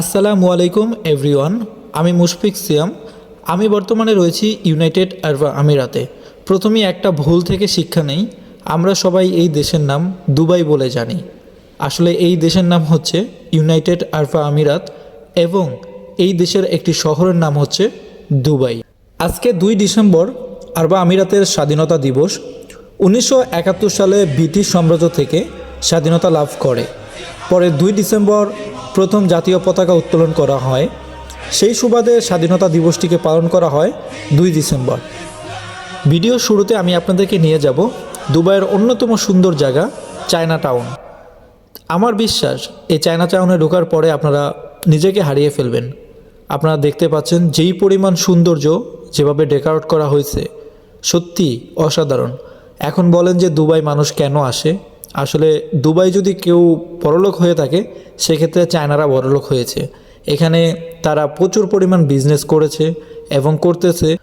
আসসালামু আলাইকুম এভরিওয়ান আমি মুশফিক সিয়াম। আমি বর্তমানে রয়েছি ইউনাইটেড আরব আমিরাতে প্রথমেই একটা ভুল থেকে শিক্ষা নেই। আমরা সবাই এই দেশের নাম দুবাই বলে জানি। আসলে এই দেশের নাম হচ্ছে ইউনাইটেড আরব আমিরাত এবং এই দেশের একটি শহরের নাম হচ্ছে দুবাই। আজকে দুই ডিসেম্বর আরব আমিরাতের স্বাধীনতা দিবস। উনিশশো একাত্তর সালে ব্রিটিশ সাম্রাজ্য থেকে স্বাধীনতা লাভ করে। পরে দুই ডিসেম্বর প্রথম জাতীয় পতাকা উত্তোলন করা হয়। সেই সুবাদে স্বাধীনতা দিবসটিকে পালন করা হয় দুই ডিসেম্বর। ভিডিও শুরুতে আমি আপনাদেরকে নিয়ে যাব দুবাইয়ের অন্যতম সুন্দর জায়গা, চায়না টাউন। আমার বিশ্বাস, এই চায়না টাউনে ঢোকার পরে আপনারা নিজেকে হারিয়ে ফেলবেন। আপনারা দেখতে পাচ্ছেন যেই পরিমাণ সৌন্দর্য যেভাবে ডেকোরেট করা হয়েছে সত্যি অসাধারণ। এখন বলেন যে দুবাই মানুষ কেন আসে? আসলে দুবাই যদি কেউ বড়লোক হয়ে থাকে, সেক্ষেত্রে চায়নারা বড়লোক হয়েছে। এখানে তারা প্রচুর পরিমাণ বিজনেস করেছে এবং করতেছে।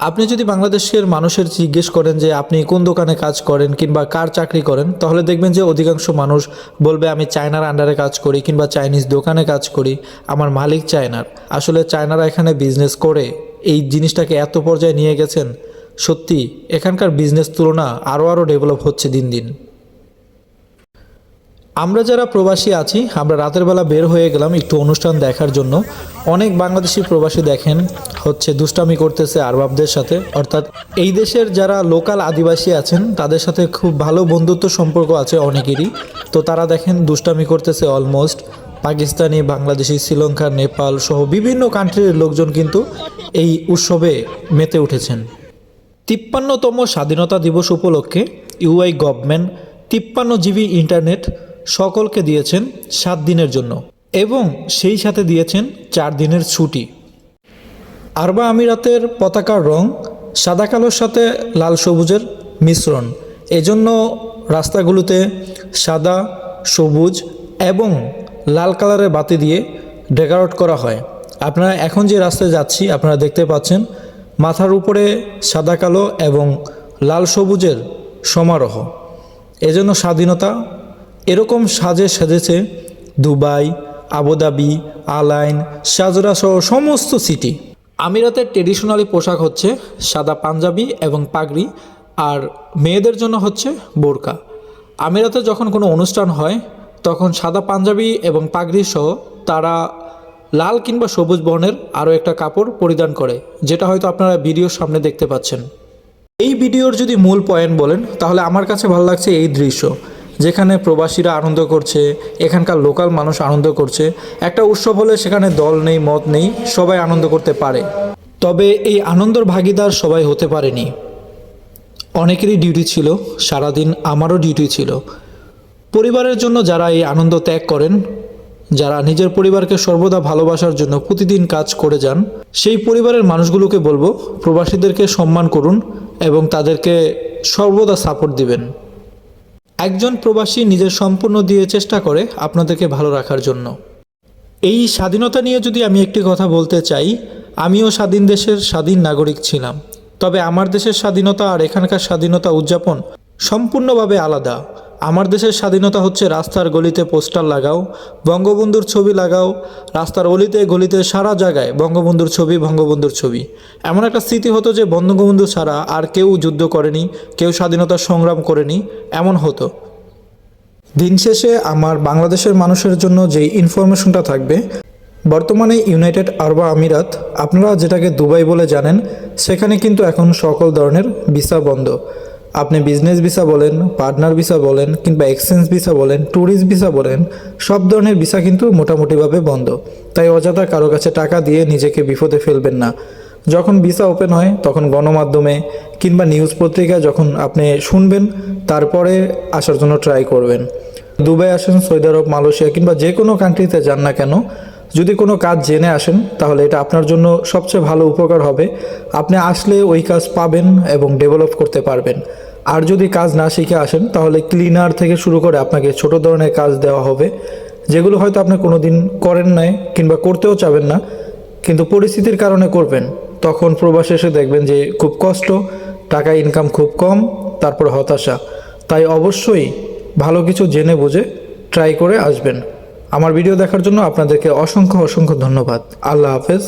আপনি যদি বাংলাদেশের মানুষের জিজ্ঞেস করেন যে আপনি কোন দোকানে কাজ করেন কিংবা কার চাকরি করেন, তাহলে দেখবেন যে অধিকাংশ মানুষ বলবে, আমি চায়নার আন্ডারে কাজ করি কিংবা চাইনিজ দোকানে কাজ করি। আমার মালিক চায়নার। আসলে চায়নারা এখানে বিজনেস করে। এই জিনিসটাকে এত পর্যায়ে নিয়ে গেছেন। সত্যি, এখানকার বিজনেস তুলনা আরও আরও ডেভেলপ হচ্ছে দিন দিন। আমরা যারা প্রবাসী আছি, আমরা রাতের বেলা বের হয়ে গেলাম একটু অনুষ্ঠান দেখার জন্য। অনেক বাংলাদেশি প্রবাসী দেখেন, হচ্ছে দুষ্টামি করতেছে আরবাবদের সাথে। অর্থাৎ এই দেশের যারা লোকাল আদিবাসী আছেন, তাদের সাথে খুব ভালো বন্ধুত্ব সম্পর্ক আছে অনেকেরই। তো তারা দেখেন, দুষ্টামি করতেছে অলমোস্ট পাকিস্তানি, বাংলাদেশি, শ্রীলঙ্কা, নেপাল সহ বিভিন্ন কান্ট্রির লোকজন কিন্তু এই উৎসবে মেতে উঠেছেন। তিপ্পান্নতম স্বাধীনতা দিবস উপলক্ষে ইউআই গভর্নমেন্ট তিপ্পান্ন জিবি ইন্টারনেট সকলকে দিয়েছেন সাত দিনের জন্য এবং সেই সাথে দিয়েছেন চার দিনের ছুটি। আরবা আমিরাতের পতাকার রং সাদা কালোর সাথে লাল সবুজের মিশ্রণ। এজন্য রাস্তাগুলোতে সাদা, সবুজ এবং লাল কালারের বাতি দিয়ে ডেকোরেট করা হয়। আপনারা এখন যে রাস্তায় যাচ্ছি, আপনারা দেখতে পাচ্ছেন মাথার উপরে সাদা কালো এবং লাল সবুজের সমারোহ। এজন্য স্বাধীনতা এরকম সাজে সেজেছে দুবাই, আবুধাবি, আলাইন শাহজরা সহ সমস্ত সিটি আমিরাতের ট্রেডিশনালি পোশাক হচ্ছে সাদা পাঞ্জাবি এবং পাগড়ি, আর মেয়েদের জন্য হচ্ছে বোরকা। আমিরাতে যখন কোনো অনুষ্ঠান হয়, তখন সাদা পাঞ্জাবি এবং পাগড়ি সহ তারা লাল কিংবা সবুজ বর্ণের আরও একটা কাপড় পরিধান করে, যেটা হয়তো আপনারা ভিডিওর সামনে দেখতে পাচ্ছেন। এই ভিডিওর যদি মূল পয়েন্ট বলেন, তাহলে আমার কাছে ভালো লাগছে এই দৃশ্য। যেখানে প্রবাসীরা আনন্দ করছে, এখানকার লোকাল মানুষ আনন্দ করছে। একটা উৎসব হলে সেখানে দল নেই, মত নেই, সবাই আনন্দ করতে পারে। তবে এই আনন্দর ভাগিদার সবাই হতে পারেনি। অনেকেরই ডিউটি ছিল, সারাদিন আমারও ডিউটি ছিল। পরিবারের জন্য যারা এই আনন্দ ত্যাগ করেন, যারা নিজের পরিবারকে সর্বদা ভালোবাসার জন্য প্রতিদিন কাজ করে যান, সেই পরিবারের মানুষগুলোকে বলব, প্রবাসীদেরকে সম্মান করুন এবং তাদেরকে সর্বদা সাপোর্ট দিবেন। একজন প্রবাসী নিজের সম্পূর্ণ দিয়ে চেষ্টা করে আপনাদেরকে ভালো রাখার জন্য। এই স্বাধীনতা নিয়ে যদি আমি একটি কথা বলতে চাই, আমিও স্বাধীন দেশের স্বাধীন নাগরিক ছিলাম। তবে আমার দেশের স্বাধীনতা আর এখানকার স্বাধীনতা উদযাপন সম্পূর্ণভাবে আলাদা। আমার দেশের স্বাধীনতা হচ্ছে রাস্তার গলিতে পোস্টার লাগাও, বঙ্গবন্ধুর ছবি লাগাও, রাস্তার অলিতে গলিতে সারা জায়গায় বঙ্গবন্ধুর ছবি বঙ্গবন্ধুর ছবি। এমন একটা স্মৃতি হতো যে বঙ্গবন্ধু ছাড়া আর কেউ যুদ্ধ করেনি, কেউ স্বাধীনতা সংগ্রাম করেনি, এমন হতো। দিন শেষে আমার বাংলাদেশের মানুষের জন্য যে ইনফরমেশনটা থাকবে, বর্তমানে ইউনাইটেড আরব আমিরাত, আপনারা যেটাকে দুবাই বলে জানেন, সেখানে কিন্তু এখন সকল ধরনের ভিসা বন্ধ। আপনি বিজনেস ভিসা বলেন পার্টনার ভিসা বলেন, কিংবা এক্সচেঞ্জ ভিসা বলেন ট্যুরিস্ট ভিসা বলেন, সব ধরনের ভিসা কিন্তু মোটামুটিভাবে বন্ধ। তাই অযথা কারও কাছে টাকা দিয়ে নিজেকে বিপদে ফেলবেন না। যখন ভিসা ওপেন হয়, তখন গণমাধ্যমে কিংবা নিউজ পত্রিকা যখন আপনি শুনবেন, তারপরে আসার জন্য ট্রাই করবেন। দুবাই আসেন, সৌদি আরব, মালয়েশিয়া কিংবা যে কোনো কান্ট্রিতে যান না কেন, যদি কোনো কাজ জেনে আসেন, তাহলে এটা আপনার জন্য সবচেয়ে ভালো উপকার হবে। আপনি আসলে ওই কাজ পাবেন এবং ডেভেলপ করতে পারবেন। আর যদি কাজ না শিখে আসেন, তাহলে ক্লিনার থেকে শুরু করে আপনাকে ছোট ধরনের কাজ দেওয়া হবে, যেগুলো হয়তো আপনি কোনো দিন করেন নাই কিংবা করতেও চাবেন না, কিন্তু পরিস্থিতির কারণে করবেন। তখন প্রবাসে এসে দেখবেন যে খুব কষ্ট, টাকা ইনকাম খুব কম, তারপর হতাশা। তাই অবশ্যই ভালো কিছু জেনে বুঝে ট্রাই করে আসবেন। আমার ভিডিও দেখার জন্য আপনাদেরকে অসংখ্য অসংখ্য ধন্যবাদ। আল্লাহ হাফেজ।